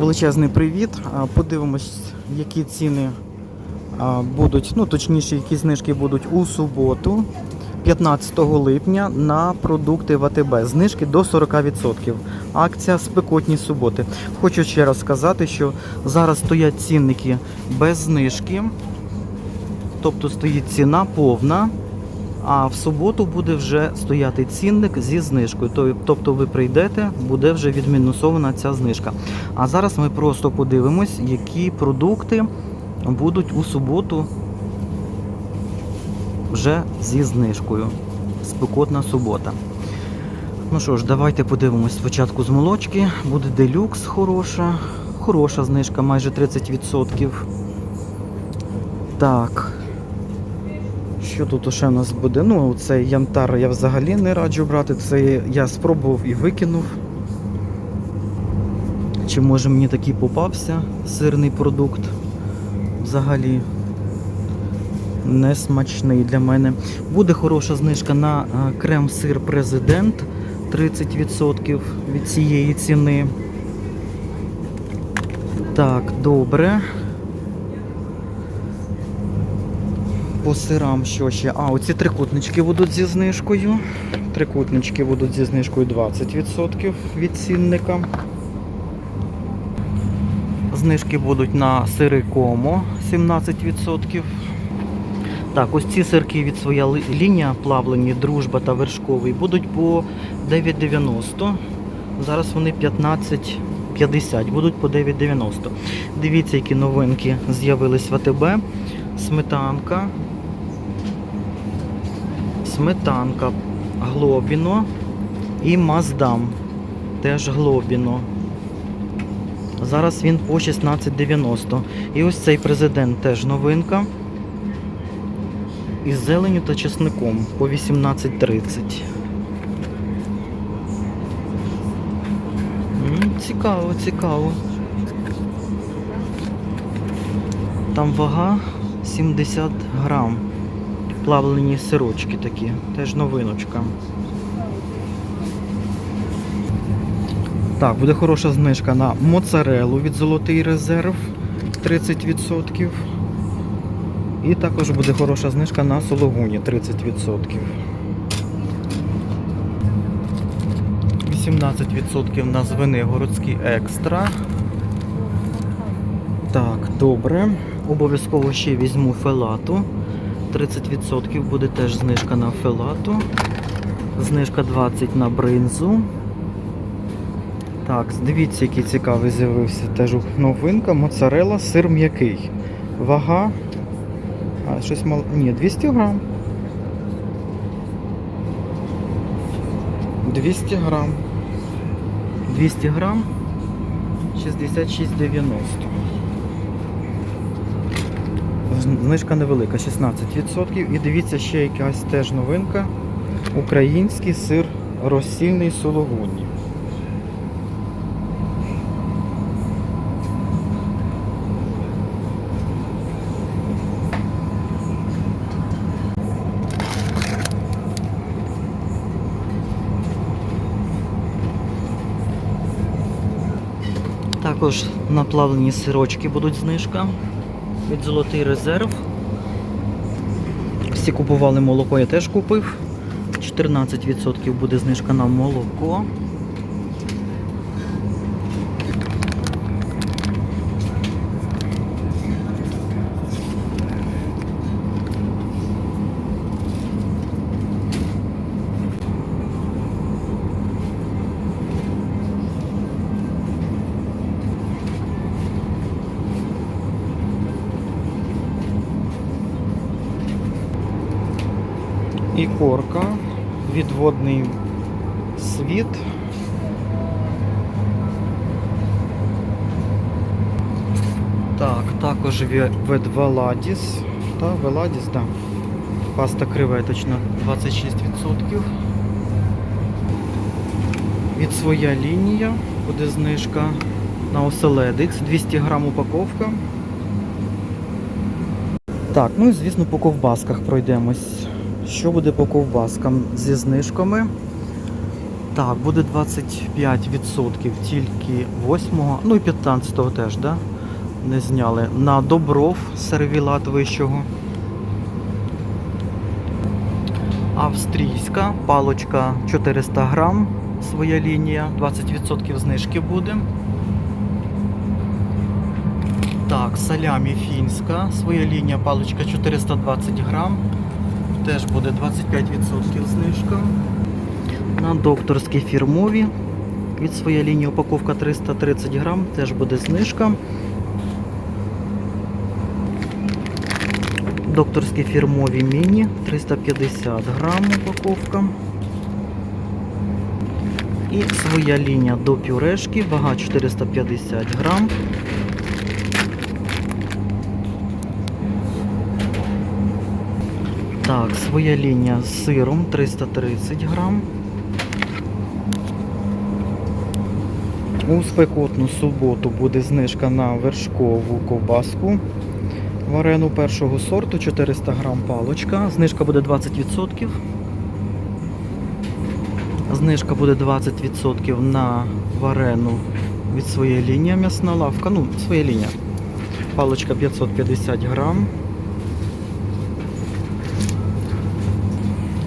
Величезний привіт. Подивимось, які ціни будуть, ну точніше, які знижки будуть у суботу, 15 липня, на продукти ВТБ. Знижки до 40%. Акція спекотні суботи. Хочу ще раз сказати, що зараз стоять цінники без знижки, тобто стоїть ціна повна. А в суботу буде вже стояти цінник зі знижкою. Тобто ви прийдете, буде вже відмінусована ця знижка. А зараз ми просто подивимось, які продукти будуть у суботу вже зі знижкою. Спекотна субота. Ну що ж, давайте подивимось спочатку з молочки. Буде делюкс хороша. Хороша знижка, майже 30%. Так. Що тут ще у нас буде? Ну, цей янтар я взагалі не раджу брати. Це я спробував і викинув. Чи може мені такий попався сирний продукт? Взагалі не смачний для мене. Буде хороша знижка на крем-сир Президент 30% від цієї ціни. Так, добре. По сирам що ще? А, оці трикутнички будуть зі знижкою. Трикутнички будуть зі знижкою 20% від цінника. Знижки будуть на сири комо 17%. Так, ось ці сирки від своя лінія плавлені, дружба та вершковий будуть по 9,90. Зараз вони 15,50, будуть по 9,90. Дивіться, які новинки з'явились в АТБ. Сметанка. Сметанка Глобіно і Маздам. Теж Глобіно. Зараз він по 16,90. І ось цей президент теж новинка. Із зеленю та чесником по 18,30. Цікаво, цікаво. Там вага 70 грам. Плавлені сирочки такі, теж новиночка. Так, буде хороша знижка на моцарелу від Золотий резерв 30%. І також буде хороша знижка на сологуні 30%. 18% на Звенигородський екстра. Так, добре. Обов'язково ще візьму фелату. 30% буде теж знижка на фелату. Знижка 20 на бринзу. Так, дивіться, який цікавий з'явився теж новинка. Моцарела, сир м'який. Вага. А, щось мал... Ні, 200 грам. 200 грам. 200 грам 66,90. Знижка невелика, 16%. І дивіться, ще якась теж новинка. Український сир розсільний сологуні. Також наплавлені сирочки будуть знижка від Золотий резерв. Всі купували молоко, я теж купив. 14% буде знижка на молоко. І корка, відводний світ. Так, також ве- від Та, Веладіс, так. Паста креветочна 26%. Від своя лінія буде знижка на оселедикс 200 грам упаковка. Так, ну і звісно по ковбасках пройдемось. Що буде по ковбаскам зі знижками? Так, буде 25% тільки 8, ну і 15-го теж, да? Не зняли. На добров сервілат вищого. Австрійська палочка 400 грам, своя лінія, 20% знижки буде. Так, салямі фінська, своя лінія, паличка 420 грам. Теж буде 25% знижка. На докторські фірмові від своєї лінії упаковка 330 грам, теж буде знижка. Докторські фірмові міні 350 грам упаковка. І своя лінія до пюрешки, вага 450 грам. Так, своя лінія з сиром 330 грам. У спекотну суботу буде знижка на вершкову ковбаску. Варену першого сорту 400 грам палочка. Знижка буде 20%. Знижка буде 20% на варену від своєї лінії м'ясна лавка. Ну, своя лінія. Палочка 550 грам.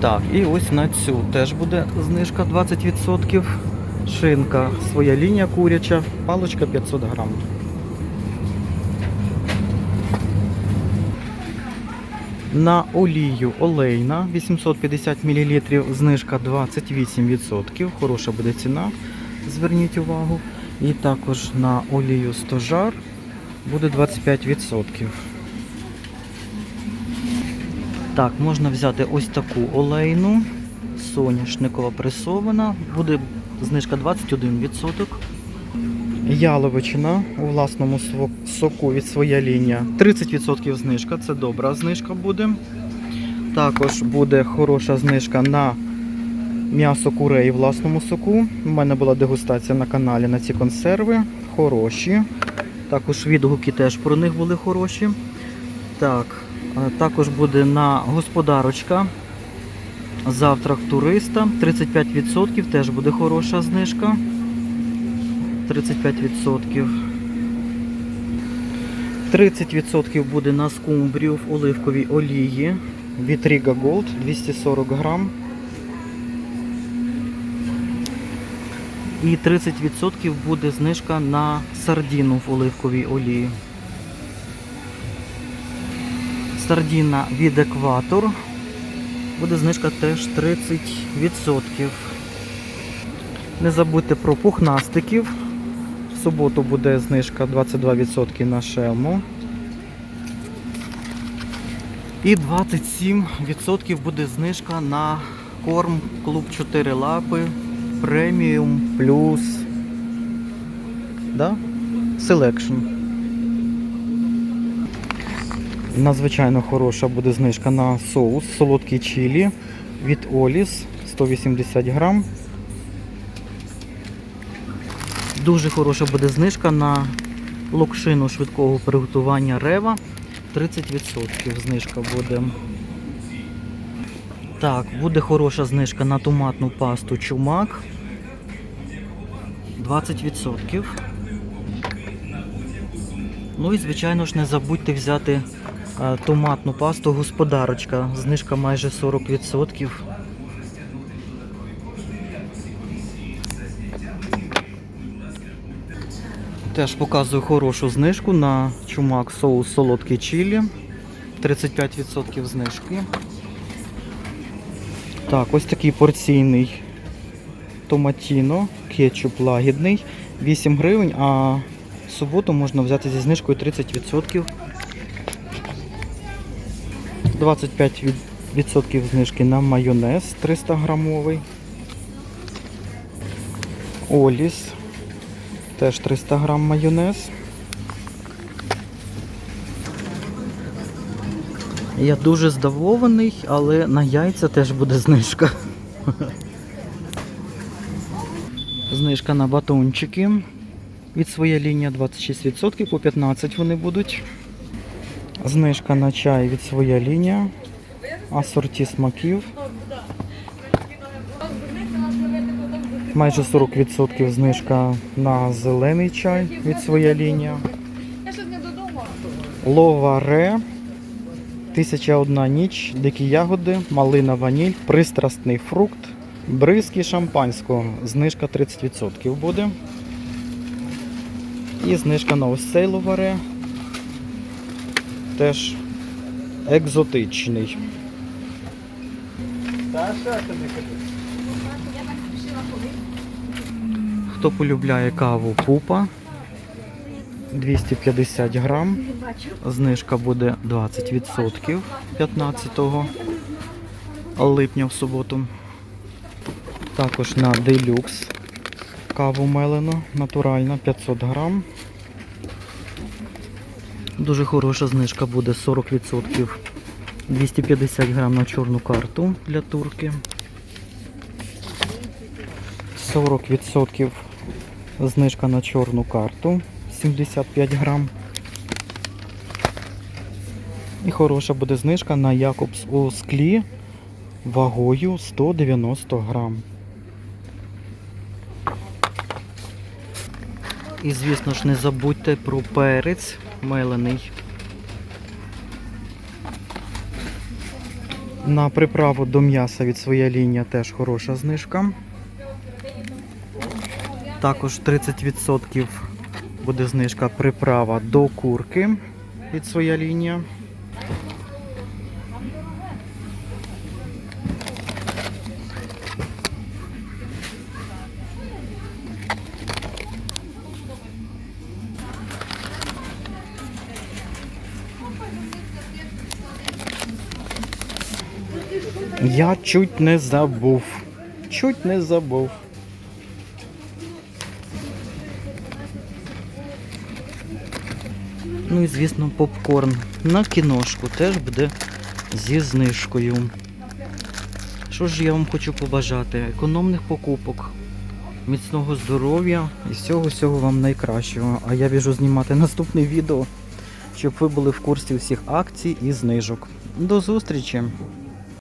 Так, і ось на цю теж буде знижка 20%. Шинка, своя лінія куряча, палочка 500 грам. На олію олейна 850 мл, знижка 28%. Хороша буде ціна, зверніть увагу. І також на олію стожар буде 25%. Так, можна взяти ось таку олейну, соняшникова пресована, буде знижка 21%. Яловичина у власному соку від своя лінія 30% знижка, це добра знижка буде. Також буде хороша знижка на м'ясо курей у власному соку. У мене була дегустація на каналі на ці консерви. Хороші. Також відгуки теж про них були хороші. Так, також буде на господарочка. Завтрак туриста 35% теж буде хороша знижка. 35%. 30% буде на скумбрію в оливковій олії від Riga Gold 240 грам. І 30% буде знижка на сардіну в оливковій олії. Сардіна від екватор. Буде знижка теж 30%. Не забудьте про пухнастиків. В суботу буде знижка 22% на шелму. І 27% буде знижка на корм клуб 4 лапи преміум плюс да? Selection. Надзвичайно хороша буде знижка на соус солодкий чилі від Оліс 180 грам. Дуже хороша буде знижка на локшину швидкого приготування рева. 30% знижка буде. Так, буде хороша знижка на томатну пасту чумак. 20%. Ну і, звичайно ж, не забудьте взяти томатну пасту господарочка. Знижка майже 40%. Теж показую хорошу знижку на чумак соус солодкий чилі. 35% знижки. Так, ось такий порційний томатіно, кетчуп лагідний, 8 гривень, а суботу можна взяти зі знижкою 30%. 25% знижки на майонез 300 грамовий. Оліс. Теж 300 грам майонез. Я дуже здивований, але на яйця теж буде знижка. Знижка на батончики. Від своєї лінії 26%, по 15 вони будуть. Знижка на чай від своя лінія. Асорті смаків. Майже 40% знижка на зелений чай від своя лінія. Ловаре, Тисяча одна ніч, дикі ягоди, малина ваніль, пристрасний фрукт, бризки шампанського. Знижка 30% буде. І знижка на ось цей ловаре. Теж екзотичний. Хто полюбляє каву пупа 250 грам. Знижка буде 20% 15 липня в суботу. Також на делюкс каву мелену, натуральна 500 грам. Дуже хороша знижка буде 40%. 250 грам на чорну карту для турки. 40% знижка на чорну карту 75 грам. І хороша буде знижка на Якобс у склі вагою 190 грам. І звісно ж не забудьте про перець мелений. На приправу до м'яса від своя лінія теж хороша знижка. Також 30% буде знижка приправа до курки від своя лінія. Я чуть не забув. Чуть не забув. Ну і звісно, попкорн на кіношку теж буде зі знижкою. Що ж я вам хочу побажати? Економних покупок, міцного здоров'я і всього всього вам найкращого. А я біжу знімати наступне відео, щоб ви були в курсі всіх акцій і знижок. До зустрічі!